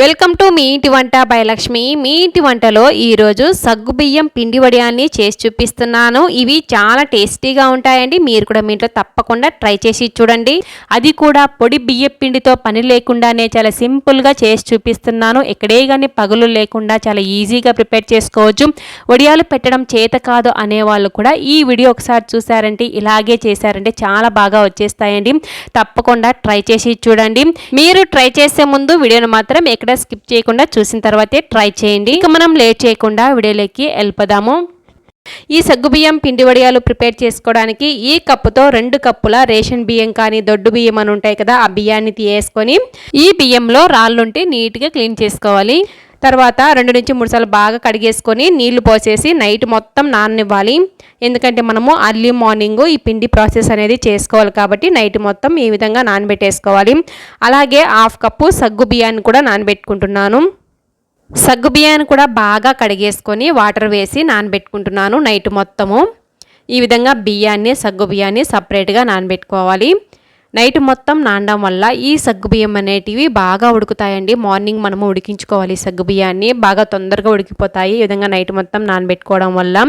Welcome to me ఇంటి వంట by Lakshmi మీ ఇంటి వంటలో ఈరోజు సగ్గు బియ్యం పిండి వడియాన్ని చేసి చూపిస్తున్నాను. ఇవి చాలా టేస్టీగా ఉంటాయండి. మీరు కూడా మీ ఇంట్లో తప్పకుండా ట్రై చేసి చూడండి. అది కూడా పొడి బియ్యం పిండితో పని లేకుండానే చాలా సింపుల్గా చేసి చూపిస్తున్నాను. ఎక్కడే కానీ పగులు లేకుండా చాలా ఈజీగా ప్రిపేర్ చేసుకోవచ్చు. వడియాలు పెట్టడం చేత కాదు అనేవాళ్ళు కూడా ఈ వీడియో ఒకసారి చూసారంటే ఇలాగే చేశారంటే చాలా బాగా వచ్చేస్తాయండి. తప్పకుండా ట్రై చేసి చూడండి. మీరు ట్రై చేసే ముందు వీడియోను మాత్రం ఎక్కడ స్కిప్ చేయకుండా చూసిన తర్వాతే ట్రై చేయండి. ఇక మనం లేట్ చేయకుండా వీడియోలోకి వెళ్ళిపోదాము. ఈ సగ్గుబియ్యం పిండి వడియాలు ప్రిపేర్ చేసుకోవడానికి ఈ కప్పుతో రెండు కప్పుల రేషన్ బియ్యం కానీ దొడ్డు బియ్యం అని ఉంటాయి కదా ఆ బియ్యాన్ని తీయేసుకొని ఈ బియ్యంలో రాళ్ళుంటే నీట్గా క్లీన్ చేసుకోవాలి. తర్వాత రెండు నుంచి మూడు సార్లు బాగా కడిగేసుకొని నీళ్ళు పోసేసి నైట్ మొత్తం నాననివ్వాలి. ఎందుకంటే మనము అర్లీ మార్నింగ్ ఈ పిండి ప్రాసెస్ అనేది చేసుకోవాలి కాబట్టి నైట్ మొత్తం ఈ విధంగా నానబెట్టేసుకోవాలి. అలాగే హాఫ్ కప్పు సగ్గు బియ్యాన్ని కూడా నానబెట్టుకుంటున్నాను. సగ్గు బియ్యాన్ని కూడా బాగా కడిగేసుకొని వాటర్ వేసి నానబెట్టుకుంటున్నాను నైట్ మొత్తము. ఈ విధంగా బియ్యాన్ని సగ్గు బియ్యాన్ని సపరేట్గా నానబెట్టుకోవాలి. నైట్ మొత్తం నానడం వల్ల ఈ సగ్గుబియ్యం అనేటివి బాగా ఉడుకుతాయండి. మార్నింగ్ మనము ఉడికించుకోవాలి సగ్గుబియ్యాన్ని బాగా తొందరగా ఉడికిపోతాయి. ఈ విధంగా నైట్ మొత్తం నానబెట్టుకోవడం వల్ల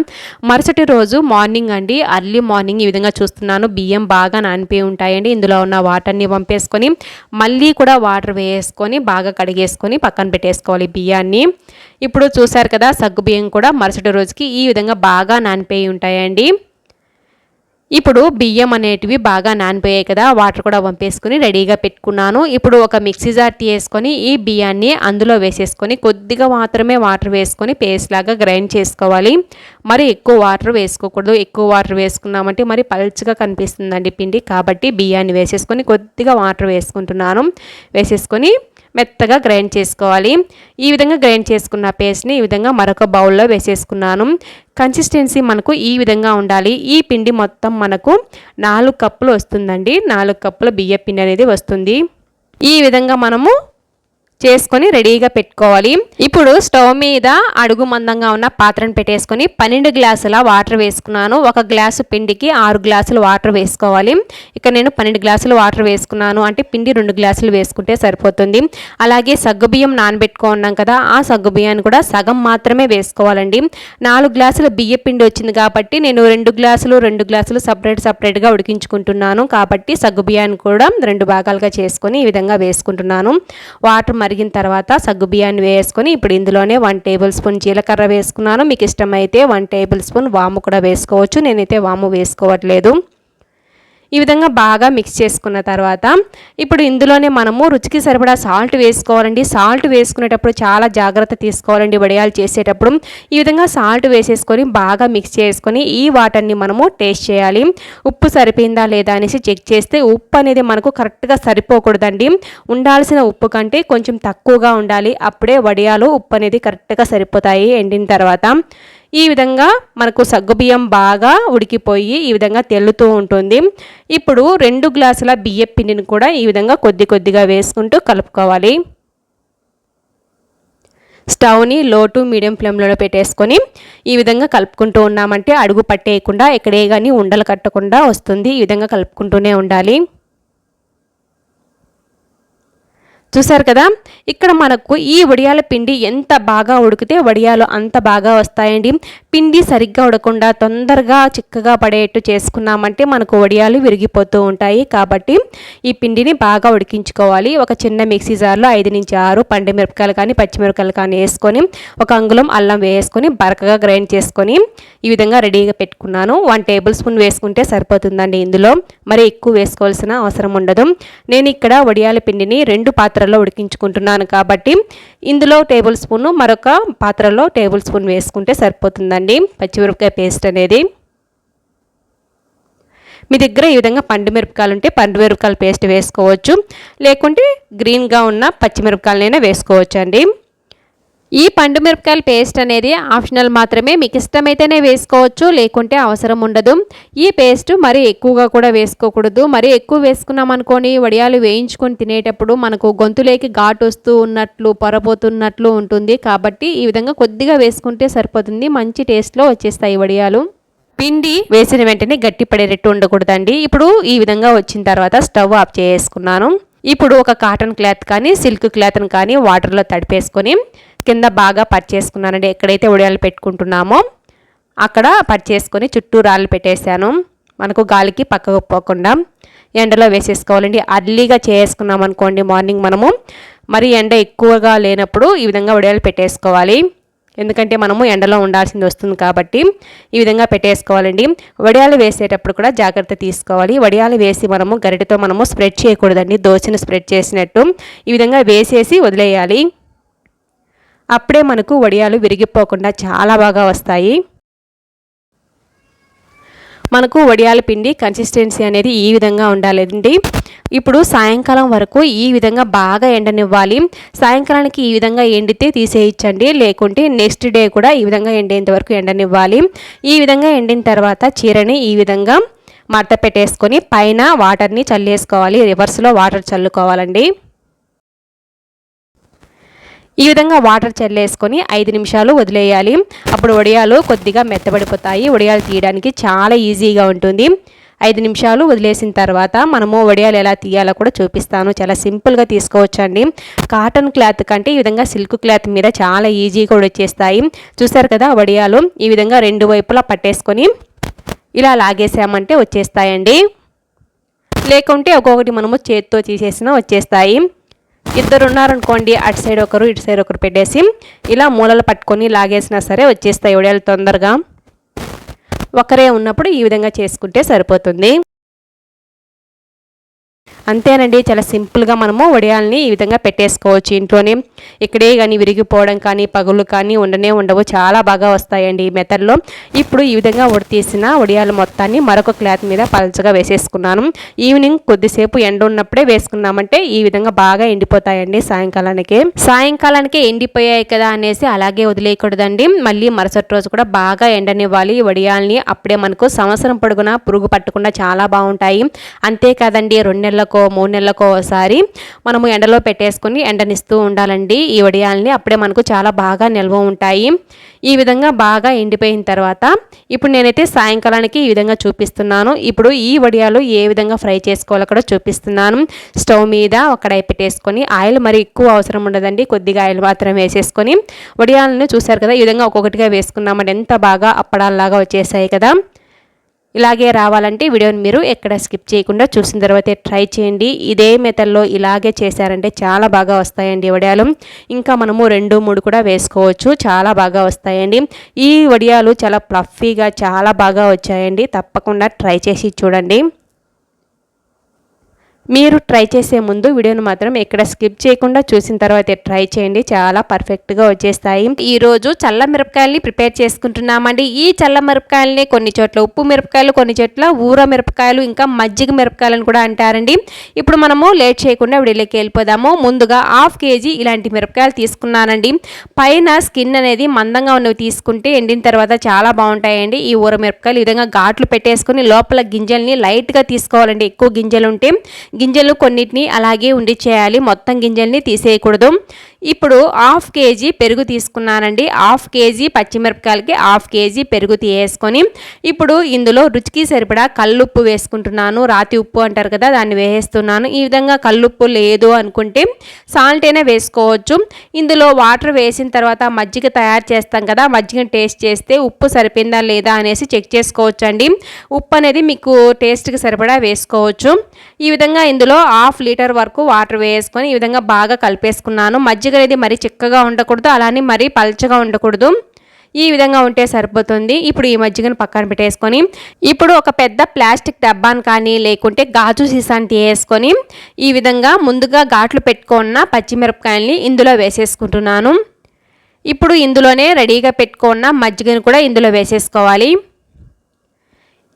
మరుసటి రోజు మార్నింగ్ అండి అర్లీ మార్నింగ్ ఈ విధంగా చూస్తున్నాను. బియ్యం బాగా నానిపోయి ఉంటాయండి. ఇందులో ఉన్న వాటర్ని పంపేసుకొని మళ్ళీ కూడా వాటర్ వేసుకొని బాగా కడిగేసుకొని పక్కన పెట్టేసుకోవాలి బియ్యాన్ని. ఇప్పుడు చూశారు కదా సగ్గుబియ్యం కూడా మరుసటి రోజుకి ఈ విధంగా బాగా నానిపోయి ఉంటాయండి. ఇప్పుడు బియ్యం అనేటివి బాగా నానిపోయాయి కదా వాటర్ కూడా వంపేసుకుని రెడీగా పెట్టుకున్నాను. ఇప్పుడు ఒక మిక్సీ జార్ తీసుకొని ఈ బియ్యాన్ని అందులో వేసేసుకొని కొద్దిగా మాత్రమే వాటర్ వేసుకొని పేస్ట్ లాగా గ్రైండ్ చేసుకోవాలి. మరి ఎక్కువ వాటర్ వేసుకోకూడదు. ఎక్కువ వాటర్ వేసుకున్నామంటే మరి పల్చగా కనిపిస్తుందండి పిండి. కాబట్టి బియ్యాన్ని వేసేసుకొని కొద్దిగా వాటర్ వేసుకుంటున్నాను. వేసేసుకొని మెత్తగా గ్రైండ్ చేసుకోవాలి. ఈ విధంగా గ్రైండ్ చేసుకున్న పేస్ట్ని ఈ విధంగా మరొక బౌల్లో వేసేసుకున్నాను. కన్సిస్టెన్సీ మనకు ఈ విధంగా ఉండాలి. ఈ పిండి మొత్తం మనకు నాలుగు కప్పులు వస్తుందండి. నాలుగు కప్పుల బియ్య పిండి అనేది వస్తుంది. ఈ విధంగా మనము చేసుకొని రెడీగా పెట్టుకోవాలి. ఇప్పుడు స్టవ్ మీద అడుగు మందంగా ఉన్న పాత్రను పెట్టేసుకొని పన్నెండు గ్లాసుల వాటర్ వేసుకున్నాను. ఒక గ్లాసు పిండికి ఆరు గ్లాసులు వాటర్ వేసుకోవాలి. ఇక్కడ నేను పన్నెండు గ్లాసులు వాటర్ వేసుకున్నాను. అంటే పిండి రెండు గ్లాసులు వేసుకుంటే సరిపోతుంది. అలాగే సగ్గుబియ్యం నానబెట్టుకున్నాం కదా ఆ సగ్గుబియ్యాన్ని కూడా సగం మాత్రమే వేసుకోవాలండి. నాలుగు గ్లాసుల బియ్య పిండి వచ్చింది కాబట్టి నేను రెండు గ్లాసులు రెండు గ్లాసులు సపరేట్ సపరేట్గా ఉడికించుకుంటున్నాను. కాబట్టి సగ్గుబియ్యాన్ని కూడా రెండు భాగాలుగా చేసుకొని ఈ విధంగా వేసుకుంటున్నాను. వాటర్ మరిగిన తర్వాత సగ్గు బియ్యాన్ని వేసుకొని ఇప్పుడు ఇందులోనే వన్ టేబుల్ స్పూన్ జీలకర్ర వేసుకున్నాను. మీకు ఇష్టమైతే వన్ టేబుల్ స్పూన్ వాము కూడా వేసుకోవచ్చు. నేనైతే వాము వేసుకోవట్లేదు. ఈ విధంగా బాగా మిక్స్ చేసుకున్న తర్వాత ఇప్పుడు ఇందులోనే మనము రుచికి సరిపడా సాల్ట్ వేసుకోవాలండి. సాల్ట్ వేసుకునేటప్పుడు చాలా జాగ్రత్త తీసుకోవాలండి వడియాలు చేసేటప్పుడు. ఈ విధంగా సాల్ట్ వేసేసుకొని బాగా మిక్స్ చేసుకొని ఈ వాటర్ని మనము టేస్ట్ చేయాలి. ఉప్పు సరిపోయిందా లేదా అనేసి చెక్ చేస్తే ఉప్పు అనేది మనకు కరెక్ట్గా సరిపోకూడదండి. ఉండాల్సిన ఉప్పు కంటే కొంచెం తక్కువగా ఉండాలి. అప్పుడే వడియాలు ఉప్పు అనేది కరెక్ట్గా సరిపోతాయి. ఎండిన తర్వాత ఈ విధంగా మనకు సగ్గుబియ్యం బాగా ఉడికిపోయి ఈ విధంగా తెల్లుతూ ఉంటుంది. ఇప్పుడు రెండు గ్లాసుల బియ్య పిండిని కూడా ఈ విధంగా కొద్ది కొద్దిగా వేసుకుంటూ కలుపుకోవాలి. స్టవ్ని లో టు మీడియం ఫ్లేమ్లో పెట్టేసుకొని ఈ విధంగా కలుపుకుంటూ ఉన్నామంటే అడుగు పట్టేయకుండా ఎక్కడే కానీ ఉండలు కట్టకుండా వస్తుంది. ఈ విధంగా కలుపుకుంటూనే ఉండాలి. చూసారు కదా? ఇక్కడ మనకు ఈ వడియాల పిండి ఎంత బాగా ఉడికితే వడియాలు అంత బాగా వస్తాయండి. పిండి సరిగ్గా ఉడకుండా తొందరగా చిక్కగా పడేట్టు చేసుకున్నామంటే మనకు వడియాలు విరిగిపోతూ ఉంటాయి. కాబట్టి ఈ పిండిని బాగా ఉడికించుకోవాలి. ఒక చిన్న మిక్సీ జార్లో ఐదు నుంచి ఆరు పండు మిరపకాయలు కానీ పచ్చిమిరపకాయలు కానీ వేసుకొని ఒక అంగుళం అల్లం వేసుకొని బరకగా గ్రైండ్ చేసుకొని ఈ విధంగా రెడీగా పెట్టుకున్నాను. వన్ టేబుల్ స్పూన్ వేసుకుంటే సరిపోతుందండి ఇందులో. మరి ఎక్కువ వేసుకోవాల్సిన అవసరం ఉండదు. నేను ఇక్కడ వడియాల పిండిని రెండు పాత్ర పాత్రలో ఉడికించుకుంటున్నాను కాబట్టి ఇందులో టేబుల్ స్పూన్ మరొక పాత్రలో టేబుల్ స్పూన్ వేసుకుంటే సరిపోతుందండి. పచ్చిమిరపకాయ పేస్ట్ అనేది. మీ దగ్గర ఈ విధంగా పండు మిరపకాయలు ఉంటే పండు మిరపకాయల పేస్ట్ వేసుకోవచ్చు. లేకుంటే గ్రీన్గా ఉన్న పచ్చిమిరపకాయలనైనా వేసుకోవచ్చు అండి ఈ పండు మిరపకాయల పేస్ట్ అనేది ఆప్షనల్ మాత్రమే. మీకు ఇష్టమైతేనే వేసుకోవచ్చు లేకుంటే అవసరం ఉండదు. ఈ పేస్ట్ మరీ ఎక్కువగా కూడా వేసుకోకూడదు. మరీ ఎక్కువ వేసుకున్నాం అనుకోని వడియాలు వేయించుకొని తినేటప్పుడు మనకు గొంతులేకి ఘాటు వస్తూ ఉన్నట్లు పొరపోతున్నట్లు ఉంటుంది. కాబట్టి ఈ విధంగా కొద్దిగా వేసుకుంటే సరిపోతుంది. మంచి టేస్ట్లో వచ్చేస్తాయి వడియాలు. పిండి వేసిన వెంటనే గట్టి పడేటట్టు ఉండకూడదండి. ఇప్పుడు ఈ విధంగా వచ్చిన తర్వాత స్టవ్ ఆఫ్ చేసుకున్నాను. ఇప్పుడు ఒక కాటన్ క్లాత్ కానీ సిల్క్ క్లాత్ని కానీ వాటర్లో తడిపేసుకొని కింద బాగా పర్చేసుకున్నానండి ఎక్కడైతే ఉడియాలు పెట్టుకుంటున్నామో అక్కడ పర్చేసుకొని చుట్టూ రాళ్ళు పెట్టేశాను. మనకు గాలికి పక్కకు పోకుండా ఎండలో వేసేసుకోవాలండి. అర్లీగా చేసుకున్నాం అనుకోండి మార్నింగ్ మనము. మరి ఎండ ఎక్కువగా లేనప్పుడు ఈ విధంగా ఉడియాలు పెట్టేసుకోవాలి. ఎందుకంటే మనము ఎండలో ఉండాల్సింది వస్తుంది కాబట్టి ఈ విధంగా పెట్టేసుకోవాలండి. వడియాలు వేసేటప్పుడు కూడా జాగ్రత్త తీసుకోవాలి. వడియాలు వేసి మనము గరిటతో మనము స్ప్రెడ్ చేయకూడదండి. దోశను స్ప్రెడ్ చేసినట్టు ఈ విధంగా వేసేసి వదిలేయాలి. అప్పుడే మనకు వడియాలు విరిగిపోకుండా చాలా బాగా వస్తాయి. మనకు వడియాల పిండి కన్సిస్టెన్సీ అనేది ఈ విధంగా ఉండాలండి. ఇప్పుడు సాయంకాలం వరకు ఈ విధంగా బాగా ఎండనివ్వాలి. సాయంకాలానికి ఈ విధంగా ఎండితే తీసేయించండి లేకుంటే నెక్స్ట్ డే కూడా ఈ విధంగా ఎండేంత వరకు ఎండనివ్వాలి. ఈ విధంగా ఎండిన తర్వాత చీరని ఈ విధంగా మడత పెట్టేసుకొని పైన వాటర్ని చల్లేసుకోవాలి. రివర్స్లో వాటర్ చల్లుకోవాలండి. ఈ విధంగా వాటర్ చల్లేసుకొని ఐదు నిమిషాలు వదిలేయాలి. అప్పుడు వడియాలు కొద్దిగా మెత్తబడిపోతాయి. వడియాలు తీయడానికి చాలా ఈజీగా ఉంటుంది. ఐదు నిమిషాలు వదిలేసిన తర్వాత మనము వడియాలు ఎలా తీయాలో కూడా చూపిస్తాను. చాలా సింపుల్గా తీసుకోవచ్చండి. కాటన్ క్లాత్ కంటే ఈ విధంగా సిల్క్ క్లాత్ మీద చాలా ఈజీగా కూడా వచ్చేస్తాయి. చూసారు కదా వడియాలు ఈ విధంగా రెండు వైపులా పట్టేసుకొని ఇలా లాగేసామంటే వచ్చేస్తాయండి. లేకుంటే ఒక్కొక్కటి మనము చేతితో తీసేసినా వచ్చేస్తాయి. ఇద్దరు ఉన్నారనుకోండి అటు సైడ్ ఒకరు ఇటు సైడ్ ఒకరు పెట్టేసి ఇలా మూలలు పట్టుకొని లాగేసినా సరే వచ్చేస్తాయి ఉడేలు తొందరగా ఒకరే ఉన్నప్పుడు ఈ విధంగా చేసుకుంటే సరిపోతుంది. అంతేనండి చాలా సింపుల్గా మనము వడియాల్ని ఈ విధంగా పెట్టేసుకోవచ్చు ఇంట్లోనే. ఇక్కడే కానీ విరిగిపోవడం కానీ పగులు కానీ ఉండనే ఉండవు. చాలా బాగా వస్తాయండి ఈ మెథడ్లో. ఇప్పుడు ఈ విధంగా ఉడతీసిన వడియాలు మొత్తాన్ని మరొక క్లాత్ మీద పలచగా వేసేసుకున్నాను. ఈవినింగ్ కొద్దిసేపు ఎండ ఉన్నప్పుడే వేసుకున్నామంటే ఈ విధంగా బాగా ఎండిపోతాయండి సాయంకాలానికి. సాయంకాలానికి ఎండిపోయాయి కదా అనేసి అలాగే వదిలేయకూడదండి. మళ్ళీ మరుసటి రోజు కూడా బాగా ఎండనివ్వాలి. వడియాల్ని అప్పుడే మనకు సంవత్సరం పొడుగున పురుగు పట్టకుండా చాలా బాగుంటాయి. అంతేకాదండి రెండు నెలలకు నెలలకో మూడు నెలలకో ఒకసారి మనము ఎండలో పెట్టేసుకొని ఎండనిస్తూ ఉండాలండి. ఈ వడియాలని అప్పుడే మనకు చాలా బాగా నిల్వ ఉంటాయి. ఈ విధంగా బాగా ఎండిపోయిన తర్వాత ఇప్పుడు నేనైతే సాయంకాలానికి ఈ విధంగా చూపిస్తున్నాను. ఇప్పుడు ఈ వడియాలు ఏ విధంగా ఫ్రై చేసుకోవాలో కూడా చూపిస్తున్నాను. స్టవ్ మీద ఒకడై పెట్టేసుకొని ఆయిల్ మరి ఎక్కువ అవసరం ఉండదండి. కొద్దిగా ఆయిల్ మాత్రం వేసేసుకొని వడియాలను చూసారు కదా ఈ విధంగా ఒక్కొక్కటిగా వేసుకున్నామంటే ఎంత బాగా అప్పడాల్లాగా వచ్చేసాయి కదా. ఇలాగే రావాలంటే వీడియోని మీరు ఎక్కడ స్కిప్ చేయకుండా చూసిన తర్వాత ట్రై చేయండి. ఇదే మెథడ్లో ఇలాగే చేశారంటే చాలా బాగా వస్తాయండి వడియాలు. ఇంకా మనము రెండు మూడు కూడా వేసుకోవచ్చు. చాలా బాగా వస్తాయండి. ఈ వడియాలు చాలా ప్లఫీగా చాలా బాగా వచ్చాయండి. తప్పకుండా ట్రై చేసి చూడండి. మీరు ట్రై చేసే ముందు వీడియోను మాత్రం ఎక్కడ స్కిప్ చేయకుండా చూసిన తర్వాత ట్రై చేయండి. చాలా పర్ఫెక్ట్గా వచ్చేస్తాయి. ఈరోజు చల్ల మిరపకాయల్ని ప్రిపేర్ చేసుకుంటున్నామండి. ఈ చల్ల మిరపకాయలని కొన్ని చోట్ల ఉప్పు మిరపకాయలు కొన్ని చోట్ల ఊర మిరపకాయలు ఇంకా మజ్జిగ మిరపకాయలను కూడా అంటారండి. ఇప్పుడు మనము లేట్ చేయకుండా వీడియోకి వెళ్ళిపోదాము. ముందుగా హాఫ్ కేజీ ఇలాంటి మిరపకాయలు తీసుకున్నానండి. పైన స్కిన్ అనేది మందంగా ఉన్నవి తీసుకుంటే ఎండిన తర్వాత చాలా బాగుంటాయండి. ఈ ఊర మిరపకాయలు ఈ విధంగా ఘాట్లు పెట్టేసుకుని లోపల గింజల్ని లైట్గా తీసుకోవాలండి. ఎక్కువ గింజలు ఉంటే గింజలు కొన్నిటిని అలాగే ఉండి చేయాలి. మొత్తం గింజల్ని తీసేయకూడదు. ఇప్పుడు హాఫ్ కేజీ పెరుగు తీసుకున్నానండి. హాఫ్ కేజీ పచ్చిమిరపకాయలకి హాఫ్ కేజీ పెరుగు తీసేసుకొని ఇప్పుడు ఇందులో రుచికి సరిపడా కల్లుప్పు వేసుకుంటున్నాను. రాతి ఉప్పు అంటారు కదా దాన్ని వేసేస్తున్నాను. ఈ విధంగా కల్లుప్పు లేదు అనుకుంటే సాల్ట్ అయినా వేసుకోవచ్చు. ఇందులో వాటర్ వేసిన తర్వాత మజ్జిగ తయారు చేస్తాం కదా మజ్జిగ టేస్ట్ చేస్తే ఉప్పు సరిపోయిందా లేదా అనేసి చెక్ చేసుకోవచ్చు అండి ఉప్పు అనేది మీకు టేస్ట్కి సరిపడా వేసుకోవచ్చు. ఈ విధంగా ఇందులో హాఫ్ లీటర్ వరకు వాటర్ వేసుకొని ఈ విధంగా బాగా కలిపేసుకున్నాను. మజ్జిగ మజ్జిగ అనేది మరీ చిక్కగా ఉండకూడదు అలానే మరీ పల్చగా ఉండకూడదు. ఈ విధంగా ఉంటే సరిపోతుంది. ఇప్పుడు ఈ మజ్జిగను పక్కన పెట్టేసుకొని ఇప్పుడు ఒక పెద్ద ప్లాస్టిక్ డబ్బాను కానీ లేకుంటే గాజు సీసాని తీసేసుకొని ఈ విధంగా ముందుగా ఘాట్లు పెట్టుకున్న పచ్చిమిరపకాయల్ని ఇందులో వేసేసుకుంటున్నాను. ఇప్పుడు ఇందులోనే రెడీగా పెట్టుకున్న మజ్జిగను కూడా ఇందులో వేసేసుకోవాలి.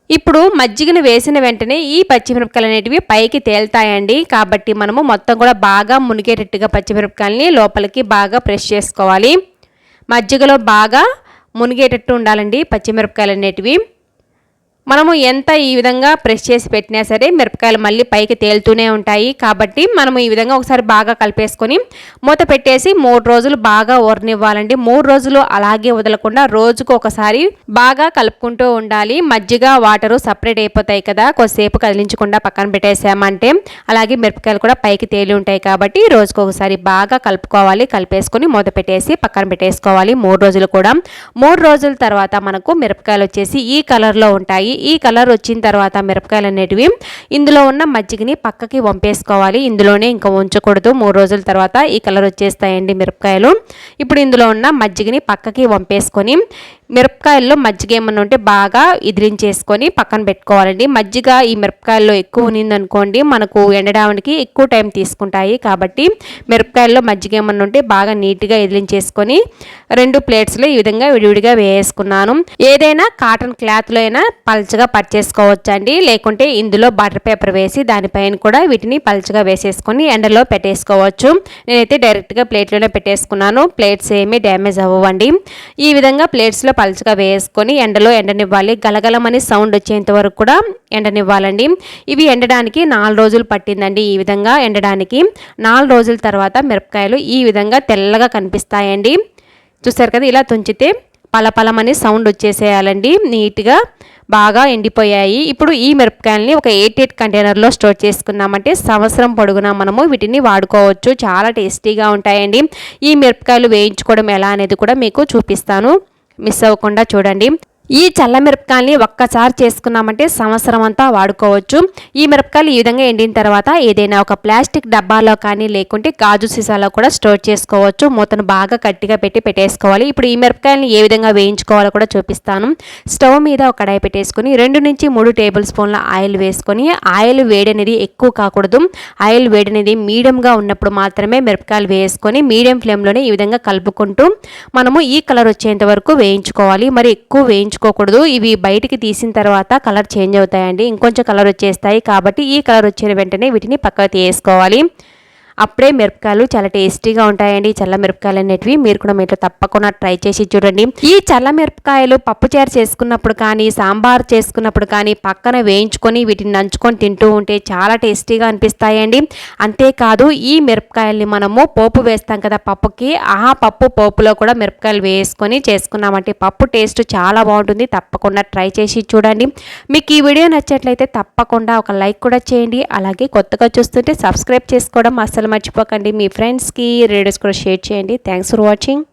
ఇప్పుడు మజ్జిగను వేసిన వెంటనే ఈ పచ్చిమిరపకాయలు అనేటివి పైకి తేలుతాయండి. కాబట్టి మనము మొత్తం కూడా బాగా మునిగేటట్టుగా పచ్చిమిరపకాయలని లోపలికి బాగా ప్రెస్ చేసుకోవాలి. మజ్జిగలో బాగా మునిగేటట్టు ఉండాలండి పచ్చిమిరపకాయలు అనేటివి. మనము ఎంత ఈ విధంగా ప్రెస్ చేసి పెట్టినా సరే మిరపకాయలు మళ్ళీ పైకి తేలుతూనే ఉంటాయి. కాబట్టి మనము ఈ విధంగా ఒకసారి బాగా కలిపేసుకొని మూత పెట్టేసి మూడు రోజులు బాగా ఊరనివ్వాలండి మూడు రోజులు అలాగే వదలకుండా రోజుకు ఒకసారి బాగా కలుపుకుంటూ ఉండాలి. మజ్జిగ వాటరు సపరేట్ అయిపోతాయి కదా. కొద్దిసేపు కదిలించకుండా పక్కన పెట్టేసామంటే అలాగే మిరపకాయలు కూడా పైకి తేలి ఉంటాయి కాబట్టి రోజుకు ఒకసారి బాగా కలుపుకోవాలి. కలిపేసుకొని మూత పెట్టేసి పక్కన పెట్టేసుకోవాలి. మూడు రోజులు కూడా. మూడు రోజుల తర్వాత మనకు మిరపకాయలు వచ్చేసి ఈ కలర్లో ఉంటాయి. ఈ కలర్ వచ్చిన తర్వాత మిరపకాయలు అనేటివి ఇందులో ఉన్న మజ్జిగని పక్కకి వంపేసుకోవాలి. ఇందులోనే ఇంకా ఉంచకూడదు. మూడు రోజుల తర్వాత ఈ కలర్ వచ్చేస్తాయండి మిరపకాయలు. ఇప్పుడు ఇందులో ఉన్న మజ్జిగని పక్కకి వంపేసుకొని మిరపకాయల్లో మజ్జిగ ఏమన్నా ఉంటే బాగా ఇదిరించేసుకొని పక్కన పెట్టుకోవాలండి. మజ్జిగ ఈ మిరపకాయల్లో ఎక్కువ ఉన్నిందనుకోండి మనకు ఎండడానికి ఎక్కువ టైం తీసుకుంటాయి. కాబట్టి మిరపకాయల్లో మజ్జిగ ఏమన్నా ఉంటే బాగా నీట్గా ఇదిలించేసుకొని రెండు ప్లేట్స్లో ఈ విధంగా విడివిడిగా వేసుకున్నాను ఏదైనా కాటన్ క్లాత్లో అయినా పల్చగా పర్చేసుకోవచ్చు అండి లేకుంటే ఇందులో బటర్ పేపర్ వేసి దానిపైన కూడా వీటిని పల్చగా వేసేసుకొని ఎండలో పెట్టేసుకోవచ్చు. నేనైతే డైరెక్ట్గా ప్లేట్లోనే పెట్టేసుకున్నాను. ప్లేట్స్ ఏమీ డ్యామేజ్ అవ్వండి ఈ విధంగా ప్లేట్స్లో పలుచగా వేసుకొని ఎండలో ఎండనివ్వాలి. గలగలమని సౌండ్ వచ్చేంత వరకు కూడా ఎండనివ్వాలండి. ఇవి ఎండడానికి నాలుగు రోజులు పట్టిందండి ఈ విధంగా ఎండడానికి. నాలుగు రోజుల తర్వాత మిరపకాయలు ఈ విధంగా తెల్లగా కనిపిస్తాయండి. చూసారు కదా ఇలా తుంచితే పలపలమని సౌండ్ వచ్చేసేయాలండి. నీట్గా బాగా ఎండిపోయాయి. ఇప్పుడు ఈ మిరపకాయలని ఒక ఎయిట్ ఎయిట్ కంటైనర్లో స్టోర్ చేసుకున్నామంటే సంవత్సరం పొడుగునా మనము వీటిని వాడుకోవచ్చు. చాలా టేస్టీగా ఉంటాయండి. ఈ మిరపకాయలు వేయించుకోవడం ఎలా అనేది కూడా మీకు చూపిస్తాను. మిస్ అవ్వకుండా చూడండి. ఈ చల్ల మిరపకాయల్ని ఒక్కసారి చేసుకున్నామంటే సంవత్సరం అంతా వాడుకోవచ్చు. ఈ మిరపకాయలు ఈ విధంగా ఎండిన తర్వాత ఏదైనా ఒక ప్లాస్టిక్ డబ్బాలో కానీ లేకుంటే గాజు సీసాలో కూడా స్టోర్ చేసుకోవచ్చు. మూతను బాగా గట్టిగా పెట్టి పెట్టేసుకోవాలి. ఇప్పుడు ఈ మిరపకాయల్ని ఏ విధంగా వేయించుకోవాలో కూడా చూపిస్తాను. స్టవ్ మీద ఒక కడాయి పెట్టేసుకొని రెండు నుంచి మూడు టేబుల్ స్పూన్ల ఆయిల్ వేసుకొని ఆయిల్ వేడి అనేది ఎక్కువ కాకూడదు. ఆయిల్ వేడి అనేది మీడియంగా ఉన్నప్పుడు మాత్రమే మిరపకాయలు వేసుకొని మీడియం ఫ్లేమ్లోనే ఈ విధంగా కలుపుకుంటూ మనము ఈ కలర్ వచ్చేంత వరకు వేయించుకోవాలి. మరి ఎక్కువ వేయించు ఉంచుకోకూడదు ఇవి బయటికి తీసిన తర్వాత కలర్ చేంజ్ అవుతాయండి. ఇంకొంచెం కలర్ వచ్చేస్తాయి కాబట్టి ఈ కలర్ వచ్చిన వెంటనే వీటిని పక్కకు తీసుకోవాలి అప్పుడే మిరపకాయలు చాలా టేస్టీగా ఉంటాయండి. చల్ల మిరపకాయలు అనేటివి మీరు కూడా మీరు తప్పకుండా ట్రై చేసి చూడండి. ఈ చల్ల మిరపకాయలు పప్పుచారు చేసుకున్నప్పుడు కానీ సాంబార్ చేసుకున్నప్పుడు కానీ పక్కన వేయించుకొని వీటిని నంచుకొని తింటూ ఉంటే చాలా టేస్టీగా అనిపిస్తాయండి. అంతేకాదు ఈ మిరపకాయల్ని మనము పోపు వేస్తాం కదా పప్పుకి ఆ పప్పు పోపులో కూడా మిరపకాయలు వేసుకొని చేసుకున్నామంటే పప్పు టేస్ట్ చాలా బాగుంటుంది. తప్పకుండా ట్రై చేసి చూడండి. మీకు ఈ వీడియో నచ్చినట్లయితే తప్పకుండా ఒక లైక్ కూడా చేయండి. అలాగే కొత్తగా చూస్తుంటే సబ్స్క్రైబ్ చేసుకోవడం అసలు మర్చిపోకండి. మీ ఫ్రెండ్స్కి రేడియోస్ కూడా షేర్ చేయండి. Thanks for watching